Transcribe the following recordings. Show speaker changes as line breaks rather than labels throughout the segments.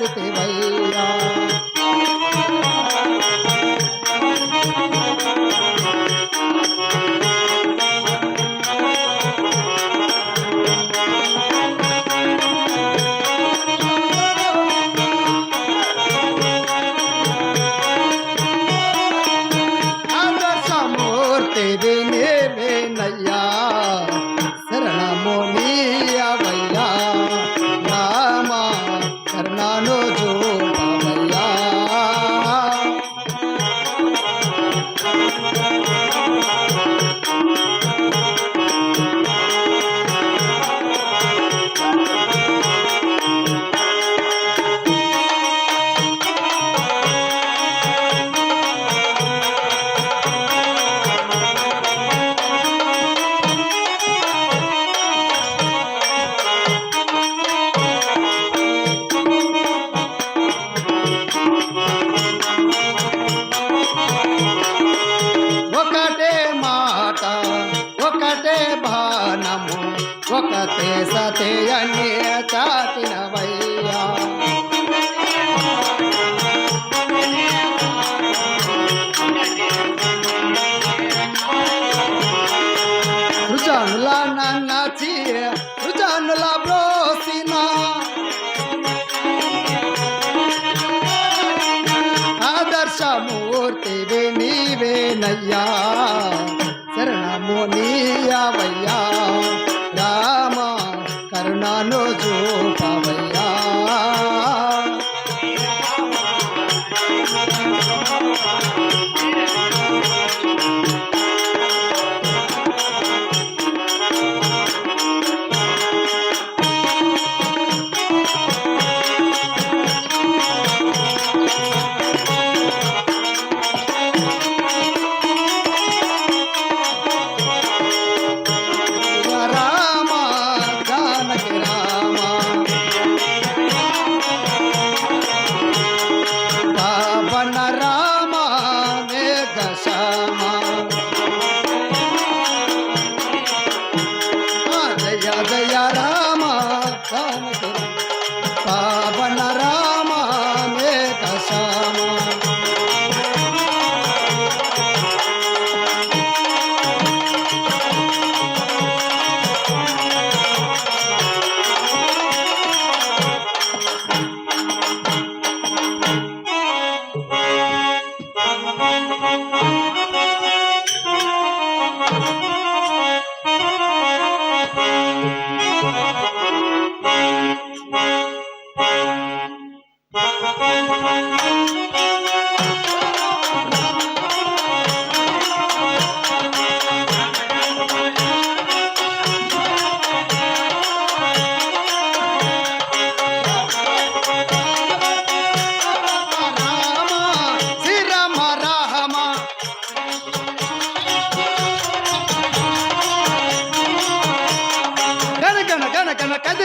हंसते भैया ఆదర్శమూర్తివి నీవేనయ్యా శరణము నీయవయ్యా రామ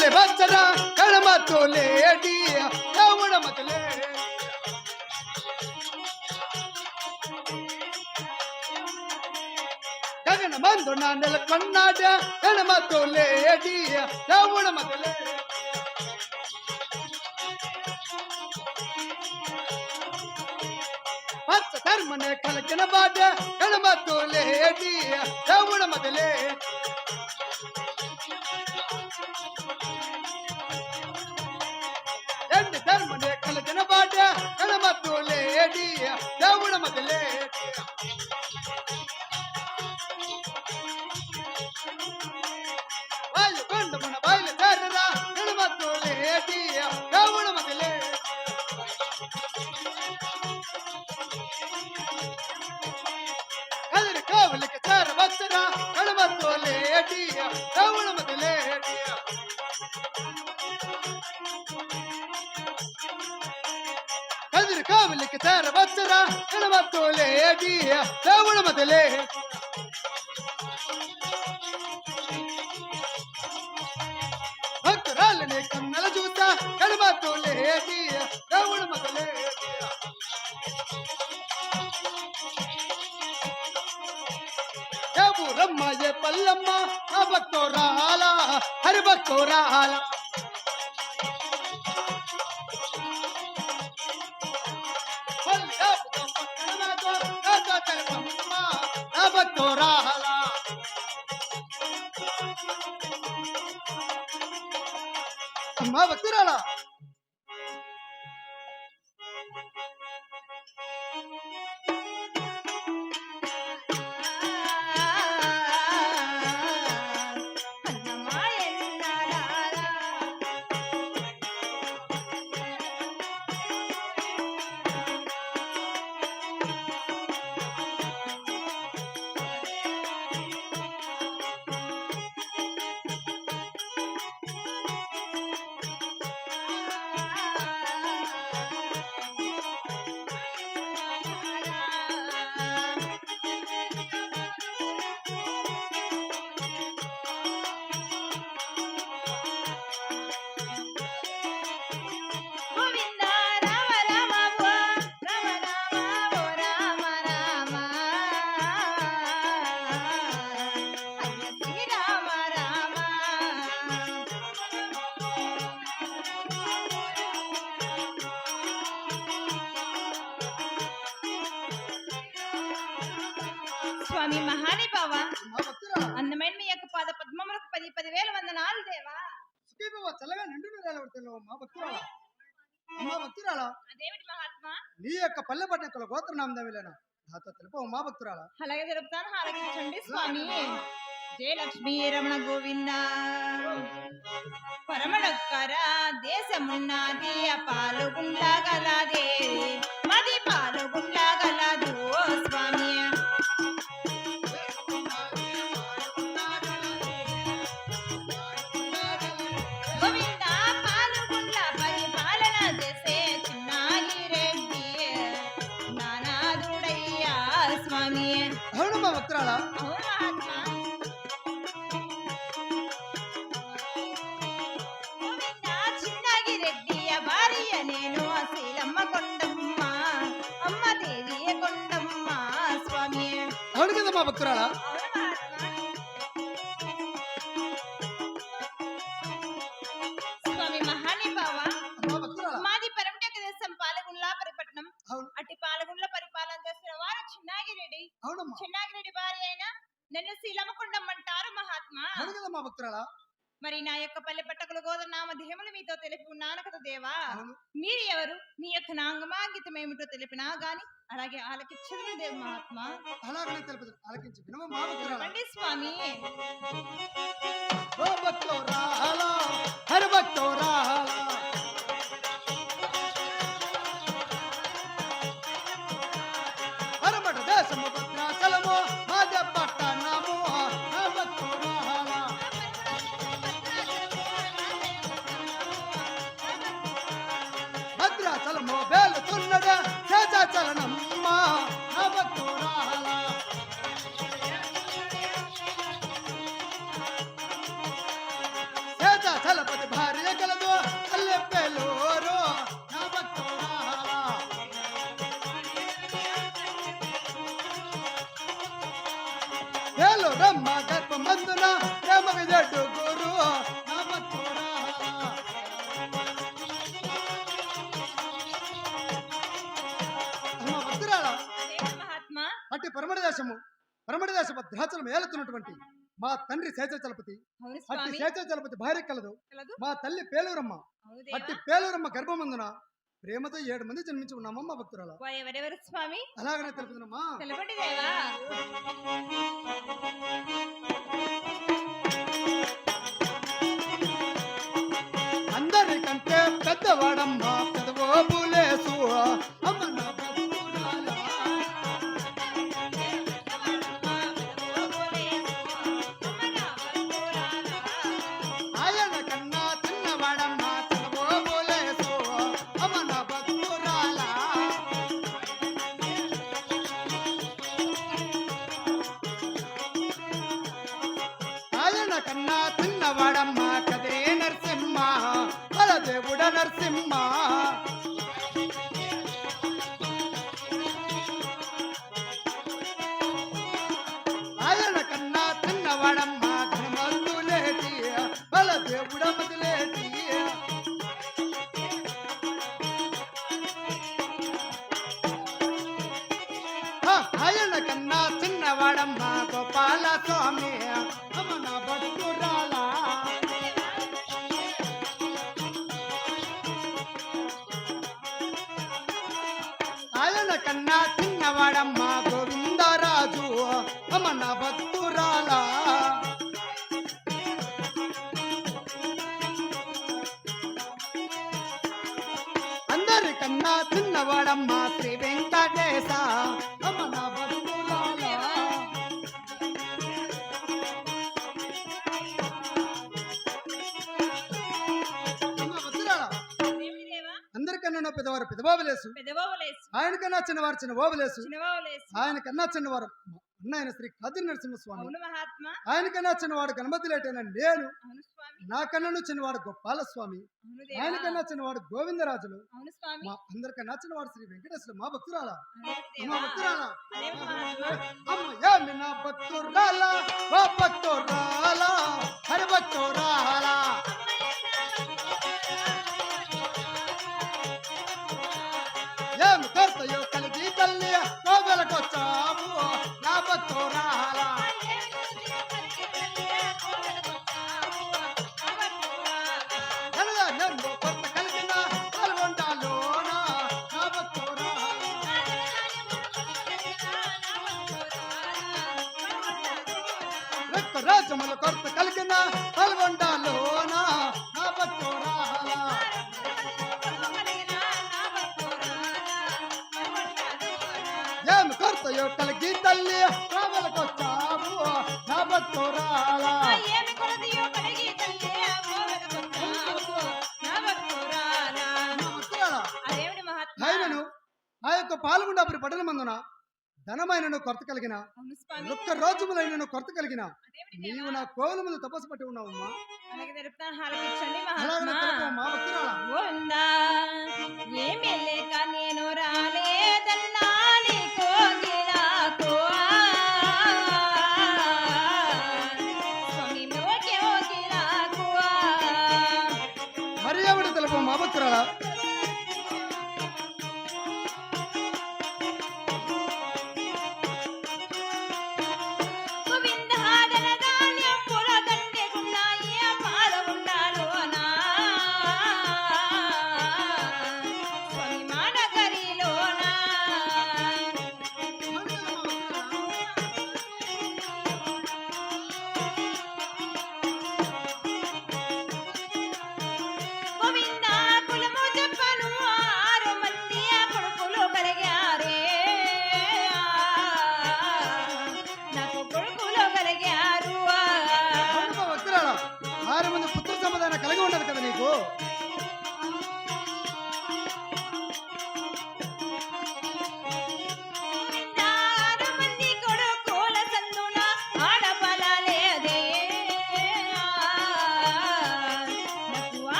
ಮತಲೆ ಬಚ್ಚರ ಕಳ ಮತೋಲೆ ಅಡಿಯ ಯಾವಣ ಮತಲೆ ಗಗನ ಬಂದು ನಾನೆಲ್ಲ ಕಣ್ಣಾಟ ಹೆಣ ಮತೋಲೆ ಅಡಿಯ ಯಾವಣ ಮತಲೆ ಪಚ್ಚ ಕರ್ಮನೆ ಕಲಕಿನ ಬಾಟ ಹೆಣ ಮತೋಲೆ ಅಡಿಯ ಯಾವಣ ಮತಲೆ కలిగిన బాట గణమతులేడి యముడమతులే ఎండి ధర్మనే కలిగిన బాట గణమతులేడి యముడమతులే వాయు కొండ మన బయలు తెరరా గణమతులేడి యముడమతులే కదిరి కావలికి చేర వచ్చరా గణమతులేడి యముడమతులేడి కదిరి వచ్చరా గణమతులేడి యముడమతులే భక్తురాలని కన్నల చూత గణమతులేడి యముడమతులే రమ్మ ఏ పల్లమ్మ ఆ భక్తోరాల హరి భక్తోరాల భక్తురాల భక్తురాల
స్వామి మహానుభావ అందమైన మీ యొక్క పాద పద్మములకు పది పదివేల వందనాలు దేవా.
సుఖీభవ చల్లగా నిండు నిలబడుతున్నావు అమ్మా భక్తురాల అమ్మా భక్తురాల
అదేమిటి మహాత్మా?
నీ యొక్క పల్లె పట్టణకుల గోత్రనామం వెళ్ళాను నాతో తెలుపు అమ్మా భక్తురాల
అలాగే జరుపుతాను ఆలకించండి స్వామి. జయ లక్ష్మీ రమణ గోవింద. పరమడక్కర దేశమున్నది పాలుగుండ్లా గలదే మది పాలుగుండ్లా గలదు దేవియ కొండమ్మ స్వామి.
అవును కదమ్మా భక్తురాల
దేవా మీరు ఎవరు? మీ యొక్క నాంగమాంగితం ఏమిటో తెలిపినా గాని అలాగే ఆలకిచ్చదును దేవ మహాత్మా.
అలాగనే తెలుపుదు. ఆలకించి
చెప్పండి స్వామి.
ఓ భక్తురాల హరి భక్తురాల. పరమట మా తండ్రి శేషచలపతి అట్టి శేషచలపతి భార్య కలదు. మా తల్లి పేలూరమ్మ. అట్టి పేలూరమ్మ గర్భమందున ప్రేమతో ఏడు మంది జన్మించి ఉన్నామమ్మ భక్తురాల
స్వామి?
అలాగనే తెలుపుతున్నామా అందరికంటే పెద్దవాడమ్మ. పెద్దబాబులేసు
పెదబాబులేసు
ఆయనకన్నా చిన్నవారు చిన్న బాబులేసు
చిన్నబాబులేసు
ఆయనకన్నా చిన్నవారు అన్నయ్య శ్రీ కదిరి నరసింహస్వామి.
మహాత్మా.
ఆయనకన్నా చిన్నవాడు గణపతి లేటైన నేను నాకన్నా చిన్నవాడు గోపాల స్వామి
అవును దేవా.
ఆయనకన్నా చిన్నవాడు గోవిందరాజులు. మా అందరికన్నా చిన్నవాడు శ్రీ వెంకటేశ్వర మా భక్తురాల. మా భక్తురాల అమ్మ నా భక్తురాల హరి భక్తురాల. భక్తురాలా నా భక్తురాల
అదేమిటి మహాత్మా?
ఆయనను ఆ యొక్క పాల్గొండాపురి పట్టణ మందున ధనమైనను కొరత కలిగిన ఒక్క రోజుములైనను కొరత కలిగిన నీవు? నా కోవిల ముందు తపస్సు పట్టి ఉన్నావమ్మా. మా భక్తురాల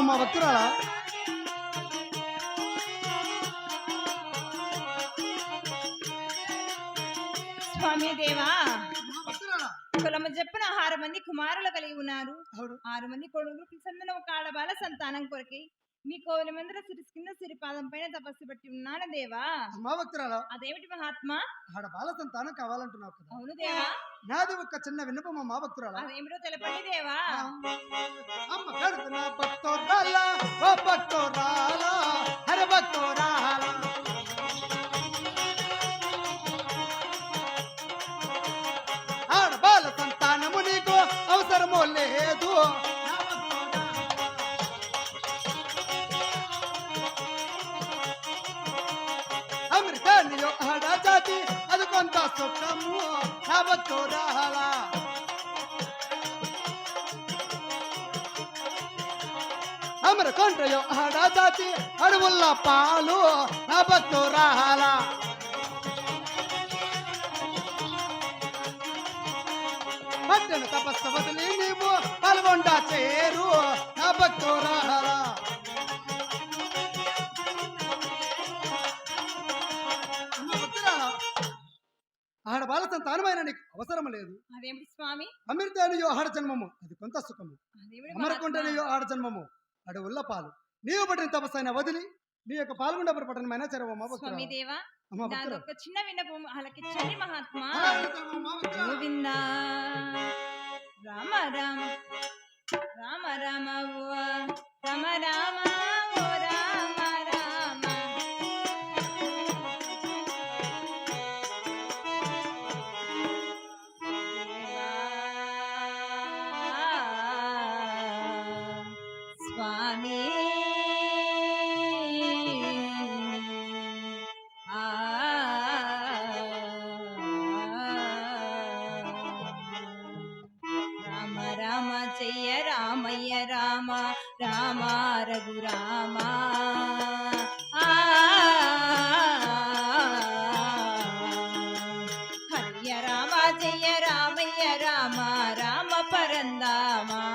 మా భక్తురాల
స్వామి దేవా కులము చెప్పిన ఆరు మంది కుమారులు కలిగి ఉన్నారు. ఆరు మంది కొడుకులు సందన ఒక ఆడబాల సంతానం కొరకి మీ కోవిల మందిర సిరి కింద సిరిపాదం పైన తపస్సు పెట్టి ఉన్నాను దేవా?
మా భక్తురాల
అదేమిటి మహాత్మా?
ఆడ బాల సంతానం కావాలంటున్నావు కదా.
అవును దేవా.
నాది ఒక్క చిన్న విన్నపం మా భక్తురాల
అదేమిటో తెలపండి దేవా.
అమ్మ భక్తురాల ఓ భక్తురాల హరి భక్తురాల జాతి అడవుల్ల పాలు నా భక్తురాల పట్టణ తపస్సు వదిలి నీవు పాల్గొండ చేరు నా భక్తురాల? ఆడ ఆడబాల సంతానమైన నీకు అవసరం లేదు.
అదేమిటి స్వామి?
అమృతేనియో ఆడ జన్మము. అది కొంత సుఖము. అమరకుంటేనియో ఆడ జన్మము. అడు ఉల్ల పాలు. నీవు పట్టిన తపస్సైన వదిలి నీ యొక్క పాల్గొండ పట్టణమైన చెరవమ్మ
స్వామి దేవా
అమ్మ
నాది
భక్తురా.
ఒక చిన్న విన్నపం ఆలకించండి మహాత్మా. గోవింద రామ రామ రామ రామ రామ రామ పరందామా?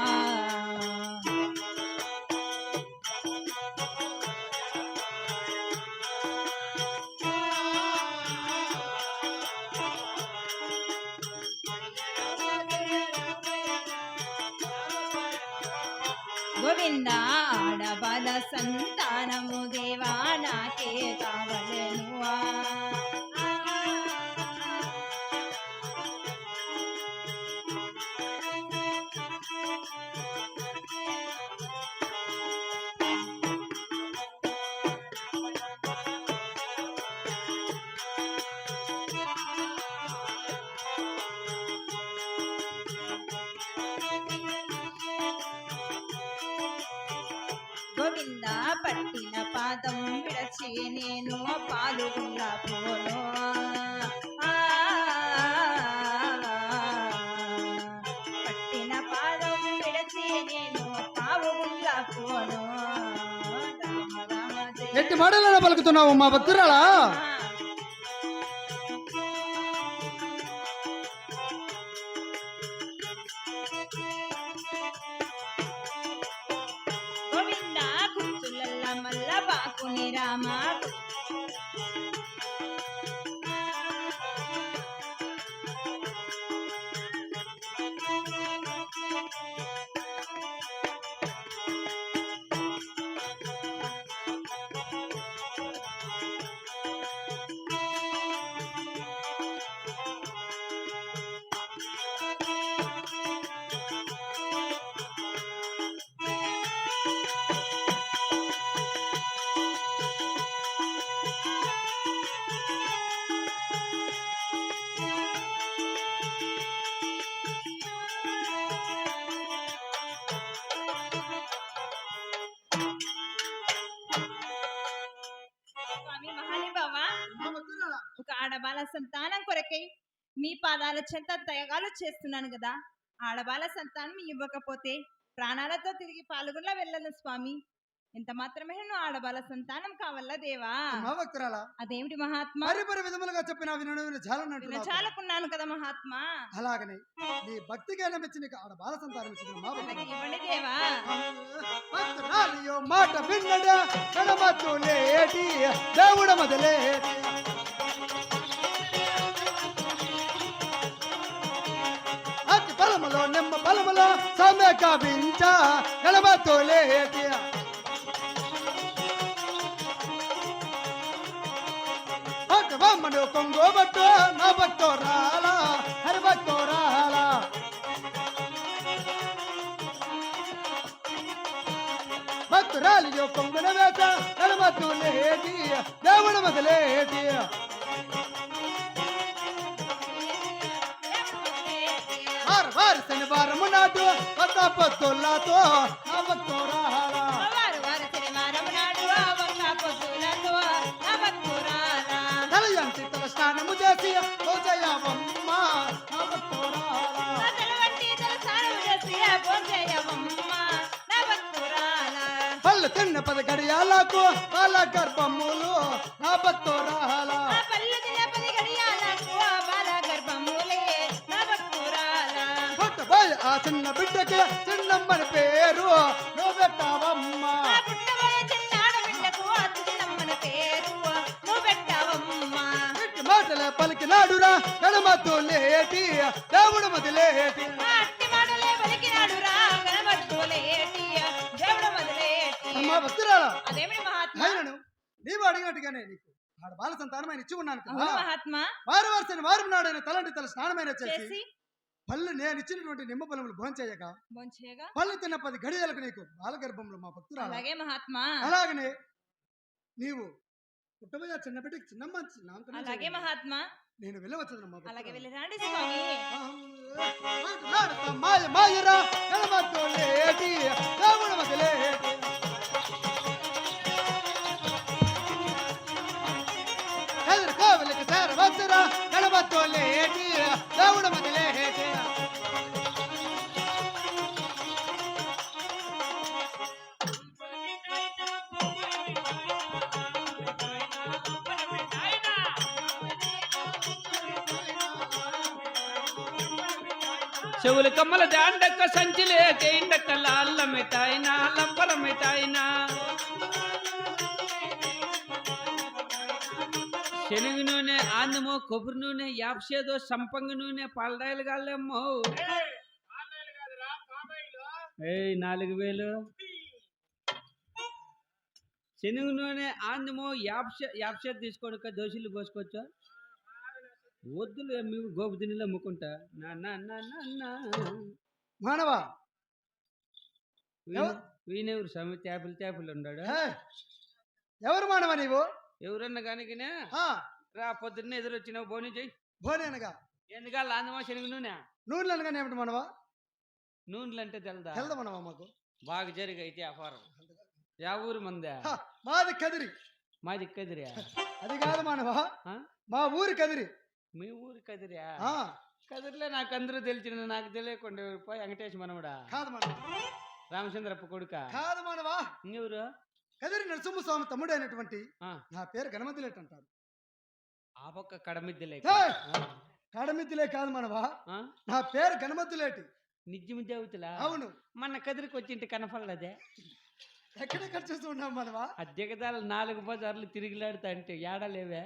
ఎట్టి మాటలను పలుకుతున్నావు మా భక్తురాలా
సంతానం కొరకై మీ పాదాల చెంత దయగాలు చేస్తున్నాను కదా. ఆడబాల సంతానం ఇవ్వకపోతే ప్రాణాలతో తిరిగి పాల్గొనలా వెళ్ళను స్వామి. ఎంత మాత్రమే నువ్వు ఆడబాల సంతానం కావాలా దేవా.
భక్తురాలా.
అదేమిటి మహాత్మా?
మరి మరి విధములుగా చెప్పిన వినను విన చాలన్నట్టు నాకు.
చాలకున్నాను కదా. మహాత్మా.
అలాగనే నీ భక్తికైనా మెచ్చి నీకు సంతానం ఇచ్చిన మా.
ఇవ్వండి దేవా.
మాట విన్నడ? కడమతులేటి దేవుడ మొదలేటి బలములో నిమ్మ బలములో సమ్మె కవించ గణమతులేటి భక్తమ్మను నా భక్తో రాలా హరి భక్తో రాలా. భక్తురాలి కొంగున వేట గణమతులేటి దేవుడు మొదలేటి శనివారము నాడు
వారు
తల స్నానము చేసి
తల స్నానము చేసి
పళ్ళు తిన్న పది గడియాలకు వాళ్ళ గర్భములు నా భక్తో
ఆ
చిన్న బిడ్డకి చిన్నమ్మని పేరు. నువ్వు పెట్టావమ్మా. మాటలే పలికినాడురా
రా గణపతులేటి దేవుడు మొదలేటి
అమ్మా భక్తురాలా. ఆయనను నీవు అడిగినట్టుగానే నీకు. ఆడ బాల సంతానమైన ఇచ్చి ఉన్నాను కదా.
మహాత్మా.
వారు వరుసని వారు నాడైన తలంటి తల స్నానమైన చేసి పళ్ళు నేను ఇచ్చినటువంటి నిమ్మ పొలములు భోంచేయక పళ్ళు తిన్న పది గడియలకు నీకు బాలగర్భంలో మా భక్తురాలు.
అలాగే మహాత్మా.
అలాగనే నీవు పుట్టబోయే చిన్న బిడ్డకి చిన్నమ్మ
అలాగే. మహాత్మా.
నేను వెళ్ళవచ్చునమ్మా
అలాగే వెళ్ళి రండి స్వామి.
మాయ మాయరా గణమతులేటి దేవుడు ఎదురు కోవిలకి సార్ వచ్చురా దేవుడు
చెవులు కమ్మల దాండక్క సంచిలే కేండక్క లాల్ల మిఠాయినా లంపల మిఠాయినా. శనగ నూనె ఆందమో కొబ్బరి నూనె యాప్సేదో సంపంగ నూనె పాలరాయలు కాళ్ళేమ్మో ఏయ్ నాలుగు వేలు. శనగ నూనె ఆందమో యాప్సే యాప్సే తీసుకోడుక దోశలు పోసుకోవచ్చా? వద్దులే మేము గోపు తినిలో అమ్ముకుంటా
మానవ?
వీణెవరు స్వామి? తేపలు తేపలు ఉన్నాడు?
ఎవరు మానవ నీవు?
ఎవరన్నా కానికినే? రా పొద్దున్నే ఎదురొచ్చినావు బోని చెయ్యి
భోనేనగా
ఎందుకా లాందమా శనగ నూనె?
నూనెలు అనగానే ఏమిటి మనవా?
నూనెలు అంటే తెలదా?
తెలద మనవా మాకు?
బాగా జరిగి అయితే వ్యాపారం యా ఊరు మందే?
మాది కదిరి.
మాది కదిరియా?
అది కాదు మానవా? మా ఊరి కదిరి.
మీ ఊరు కదిరియా
ఆ,
కదిరిలే నాకు అందరూ తెలిసిన నాకు తెలియకుండా పోయి వెంకటేష్ మనవడా?
కాదు మనవా.
రామచంద్రప్ప కొడుక.
కాదు మానవా.
ఇంకెవరు
కదిరి నరసింహస్వామి తమ్ముడు అయినటువంటి
ఆ.
నా పేరు గణమతిలేట్ అంటారు.
ఆ పక్క కడమిద్దలే!
కాడమిద్దిలే కాదు మనవా. నా పేరు గణమతిలేటి
నిజం దేవతలా?
అవును.
మన కదిరికి వచ్చింటి కనపడలేదే?
ఎక్కడెక్కడ చూస్తూ ఉన్నాం మనవా?
దిగదాల నాలుగు బజార్లు తిరిగిలాడుతా అంటే ఏడలేవే?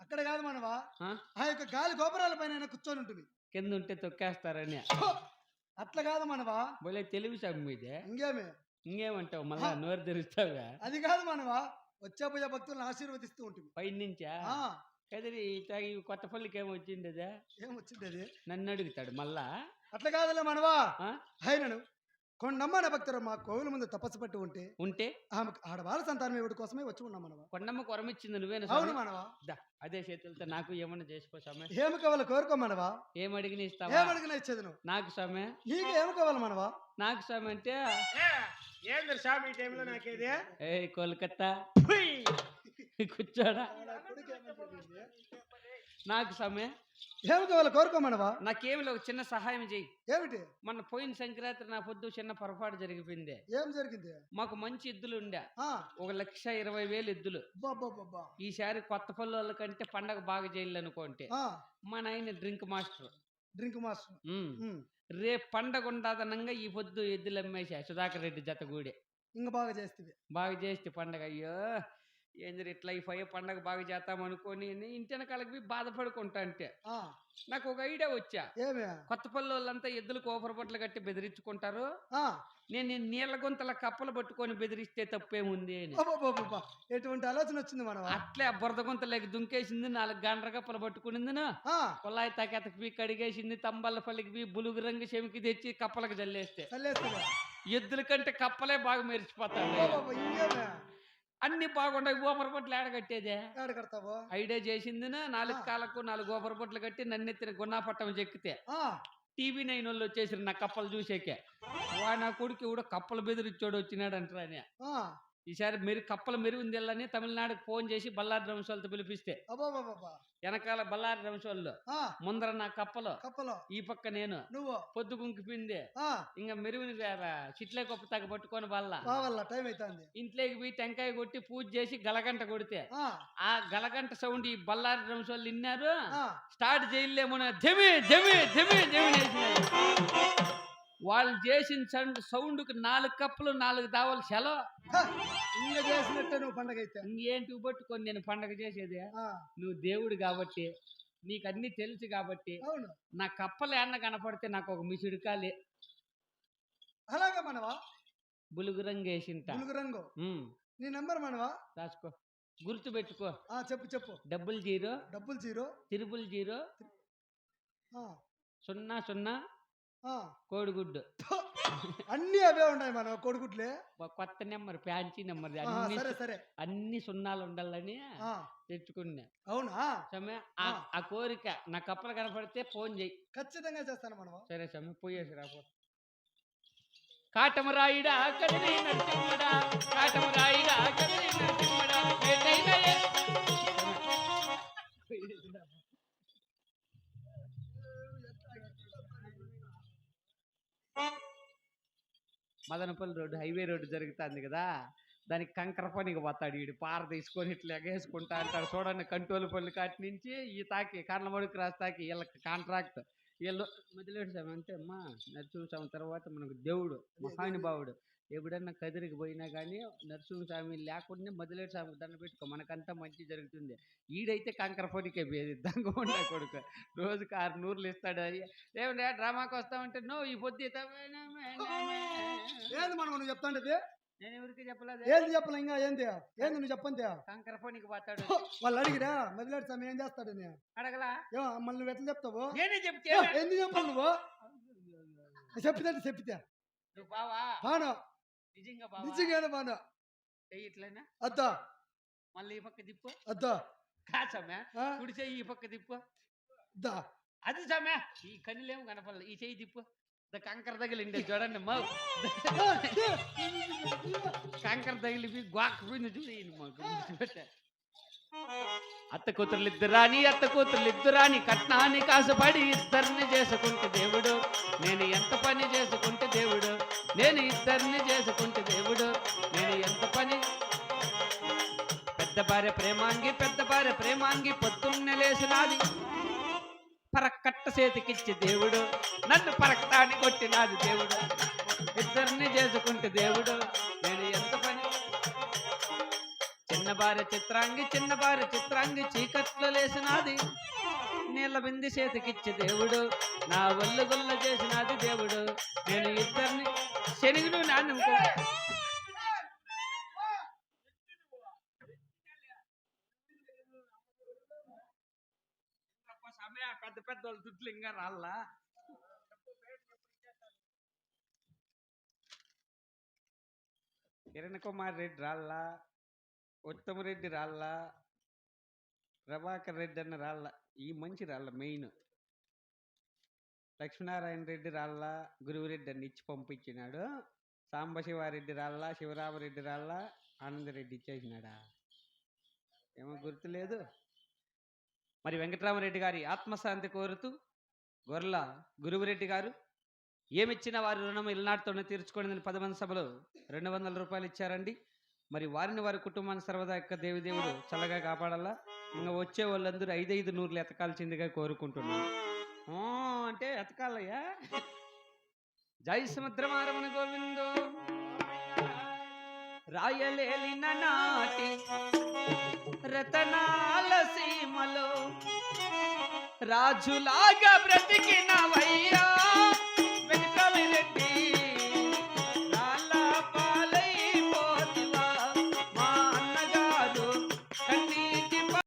అక్కడ కాదు మనవా?
ఆ?
యొక్క గాలి గోపురాల పైన కూర్చొని ఉంటుంది.
కింద ఉంటే తొక్కేస్తారని!
అట్లా కాదు మనవా?
బోలే తెలివి సాగు మీదే
ఇంకేమే?
ఇంకేమంటావు? మళ్ళా నోరు తెరుస్తావా
అది కాదు మనవా? వచ్చే పోయే భక్తులను ఆశీర్వదిస్తూ ఉంటుంది.
పై నుంచా కదిరి తాగి కొత్త పల్లికి ఏమో వచ్చింది అదే?
ఏం వచ్చింది అది?
నన్ను అడుగుతాడు మళ్ళా?
అట్లా కాదులే మనవా?
ఆ?
అయినను కొండమ్మన భక్తులు మా కోవిల ముందు తపస్సు పట్టి ఉంటే
ఉంటే?
ఆమెకు ఆడవాళ్ళ సంతానం ఇవ్వడం కోసమే వచ్చి ఉన్నాం మనవా
కొండమ్మ కొరమిచ్చింది నువ్వేనా
అవును? మనవా.
దా, అదే చేతులతో నాకు ఏమన్నా చేసుకో స్వామి.
ఏమి కావాలి కోరుకో మనవా.
ఏం అడిగిన ఇస్తావా?
ఏమడిగినా ఇచ్చేది నువ్వు.
నాకు స్వామి.
నీకు ఏమి కావాలి మనవా?
నాకు స్వామి అంటే
ఏంద్ర స్వామి ఈ టైంలో నాకేది?
ఏ కోల్కత్తా. కూర్చోడా? నాకు స్వామి
ఏమి కావాలి కోరుకో మనవా
నాకేమి ఒక చిన్న సహాయం చెయ్యి.
ఏమిటి?
మన పోయిన సంక్రాంతి నా పొద్దు చిన్న పొరపాటు జరిగిపోయింది.
ఏం జరిగింది?
మాకు మంచి ఎద్దులు ఉండే. ఒక లక్ష ఇరవై వేలు ఎద్దులు. ఈసారి కొత్త పల్లెల కంటే పండగ బాగా చేయాలనుకుంటే
ఆ.
మా నాయన డ్రింక్ మాస్టర్.
Drink master.
రేపు పండగ ఉండదనంగా ఈ పొద్దు ఎద్దులు అమ్మేసా సుధాకర్ రెడ్డి జతగూడి
ఇంకా బాగా చేస్తుంది
బాగా చేస్తే పండగ అయ్యో. ఏంది ఇట్లా ఈ పోయే పండగ బాగా చేద్దాం అనుకొని ఇంటి వెనకాలకి బాధపడుకుంటా అంటే. నాకు ఒక ఐడియా వచ్చా. కొత్త పల్లెళ్ళంతా ఎద్దులు కోపర బొట్లు కట్టి బెదిరించుకుంటారు. నేను నీళ్ళ గుంతల కప్పలు పట్టుకొని బెదిరిస్తే తప్పేముంది అని.
ఎటువంటి ఆలోచన వచ్చింది మనవా
అట్లే బురద గుంతలోకి దుంకేసింది నాలుగు గండ్ర కప్పలు పట్టుకునిందిన.
ఆ,
కుళాయి తాకెతకి కడిగేసింది తంబళ్ళ పల్లికి పీ బులుగు రంగు చెమికి తెచ్చి కప్పలకు జల్లేస్తే. ఎద్దుల కంటే కప్పలే బాగా మెరిచిపోతాయి అన్ని బాగుండవు. గోపర ఏడగట్టేదే
ఏడ కడతావు?
ఐడియా చేసిందిన నాలుగు. కాళ్ళకు నాలుగు గోపర బొట్లు కట్టి నన్నెత్తిన గున్నాపట్టం చెక్కితే. టీవీ నైన్ వాళ్ళు వచ్చేసారు నా కప్పలు చూసేకే. వా నా కొడుకు కూడా కప్పలు బెదిరిచ్చోడు వచ్చినాడు అంటారని
ఆ,
ఈసారి మెరు కప్పల మెరుగుందిల్లని తమిళనాడుకి ఫోన్ చేసి బల్లారి రంశాలతో పిలిపిస్తే. వెనకాల బల్లారి రంశాల్లో ముందర నా కప్పలు
కప్పలో.
ఈ పక్క నేను
నువ్వు.
పొద్దు కుంకిపింది
ఆ,
ఇంకా మెరుగుని చిట్లే కొప్ప తగ్గ పట్టుకొని బల్ల.
టైం అవుతుంది
ఇంట్లోకి పోయి టెంకాయ కొట్టి పూజ చేసి గలగంట కొడితే
ఆ,
గలగంట సౌండ్ ఈ బల్లారి రంశాలు విన్నారు స్టార్ట్ చేయలేమో జమి జమి జమి జమి వాళ్ళు చేసిన సౌండ్ సౌండ్కి నాలుగు కప్పులు నాలుగు దావలు సెలవు.
ఇంకా చేసినట్టే నువ్వు పండగ అయితే
ఇంకేంటి పట్టుకొని నేను పండగ చేసేది? నువ్వు దేవుడు కాబట్టి నీకు అన్ని తెలుసు కాబట్టి నా కప్పలు ఏమన్నా కనపడితే నాకు ఒక మిసుడికాలే.
అలాగే మనవా?
బులుగు రంగు వేసింట.
బులుగు రంగు. నీ నెంబర్ మనవా?
రాసుకో. గుర్తు పెట్టుకో.
ఆ చెప్పు చెప్పు.
డబుల్ జీరో
డబ్బులు జీరో
త్రిబుల్ జీరో సున్నా సున్నా. కోడిగుడ్డు.
అన్ని అవే ఉన్నాయి మనవ కొడుకుట్లే
ఒక కొత్త నెంబర్ ఫ్యాన్సీ నెంబర్
సరే సరే.
అన్ని సున్నాలు ఉండాలని తెచ్చుకున్నా.
అవునా?
సమే ఆ కోరిక నా కప్పలు కనపడితే ఫోన్ చేయి
ఖచ్చితంగా చేస్తాను మనవ
సరే సమ్మె పోయేసి రాపో కాటమరాయుడా కదిరి నరసింహుడా. కాటమరాయుడా కదిరి నరసింహుడా. ఏటైనా మదనపల్లి రోడ్డు హైవే రోడ్డు జరుగుతుంది కదా దానికి కంకర పనికి పోతాడు వీడు పార తీసుకొని ఇట్లా ఎగేసుకుంటా అంటాడు. చూడండి కంట్రోల్ పల్లి కాటి నుంచి ఈ తాకి కర్ణమడుకు రాసి తాకి వీళ్ళకి కాంట్రాక్ట్ వీళ్ళు మధ్యలేడు స్వామి అంటే అమ్మా. నరసింహస్వామి తర్వాత మనకు దేవుడు మహానుభావుడు. ఎప్పుడన్నా కదిరికి పోయినా కానీ నరసింహస్వామి లేకుండా మధ్యలేడు స్వామి దండ పెట్టుకో. మనకంతా మంచి జరుగుతుంది. ఈడైతే కంకర పొడికే పోయేది దంగ కొడుకు రోజుకి ఆరు నూరులు ఇస్తాడు ఏమంటే డ్రామాకి వస్తామంటే నో ఈ పొద్దు
మనం చెప్తాండేది?
నేను ఎవరికి చెప్పలేదు
ఏంది చెప్పలే ఇంకా ఏంది? ఏంది నువ్వు చెప్పంది
కంకర పొనికి పోతాడు.
వాళ్ళు అడిగిరా మదిలాడు స్వామి ఏం చేస్తాడని
అడగలా?
ఏమో మళ్ళీ నువ్వు ఎట్లా చెప్తావు?
నేనే చెప్తే
ఎందుకు నువ్వు?
బావా
బాను
నిజంగా బావా?
నిజంగానే బాను
చెయ్యి ఇట్లనా
అద్దా.
మళ్ళీ ఈ పక్క తిప్పు.
అద్దా.
కాసమ్మే కుడి చెయ్యి ఈ పక్క తిప్పు.
అద్దా.
అది సమ్మె. ఈ కన్నులేం కనపడలే. ఈ చెయ్యి తిప్పు. ద కంకర తగిలిండే చూడండి మా కంకర తగిలిపి గ్వాక్ పోయింది చూడు మాకు. అత్త కూతుర్లు ఇద్దరాని అత్త కూతుర్లు ఇద్దరాని కట్నాన్ని కాసపడి ఇద్దరిని చేసుకుంటే దేవుడు. నేను ఎంత పని చేసుకుంటే దేవుడు. నేను ఇద్దరిని చేసుకుంటే దేవుడు. నేను ఎంత పని పెద్ద భార్య ప్రేమాంగి పెద్ద భార్య ప్రేమాంగి పొద్దున్నే లేచినాది. పరక్కట్ట చేతికిచ్చి దేవుడు. నన్ను పరకటాన్ని కొట్టినాది దేవుడు. ఇద్దరిని చేసుకుంటే దేవుడు. చిన్న భార్య చిత్రాంగి చిన్న భార్య చిత్రాంగి చీకట్లో లేచినాది నీళ్ళ బింది చేతికిచ్చి దేవుడు నా ఒళ్ళు గుల్ల చేసినాది దేవుడు. నేను ఇద్దరిని శనిగుడు నాన్న పెద్ద పెద్ద వాళ్ళ దుడ్లు ఇంకా రాళ్ళా? కిరణ్ కుమార్ రెడ్డి రాళ్ళ? ఉత్తమరెడ్డి రాళ్ళ ప్రభాకర్ రెడ్డి అన్న రాళ్ళ ఈ మంచి రాళ్ళ మెయిన్. లక్ష్మీనారాయణ రెడ్డి రాళ్ళ గురువురెడ్డి అని ఇచ్చి పంపించినాడు. సాంబశివారెడ్డి రాళ్ళ శివరామరెడ్డి రాళ్ళ ఆనందరెడ్డి ఇచ్చేసినాడా? ఏమో గుర్తులేదు. మరి వెంకటరామరెడ్డి గారి ఆత్మశాంతి కోరుతూ గొర్ల గురువురెడ్డి గారు ఏమిచ్చిన వారి రుణం ఇల్నాటితోనే తీర్చుకోండి పది మంది సభలో రెండు వందల రూపాయలు ఇచ్చారండి. మరి వారిని వారి కుటుంబాన్ని సర్వదా యొక్క దేవిదేవుడు చల్లగా కాపాడాలా? ఇంకా వచ్చే వాళ్ళందరూ ఐదైదు నూరులు ఎతకాల్సిందిగా కోరుకుంటున్నాను అంటే ఎతకాలయ్యా? జై సముద్రమారమణ గోవిందో. రాయలేలిన నాటి రతనాల సీమలో రాజులాగా బ్రతికిన వయ్యా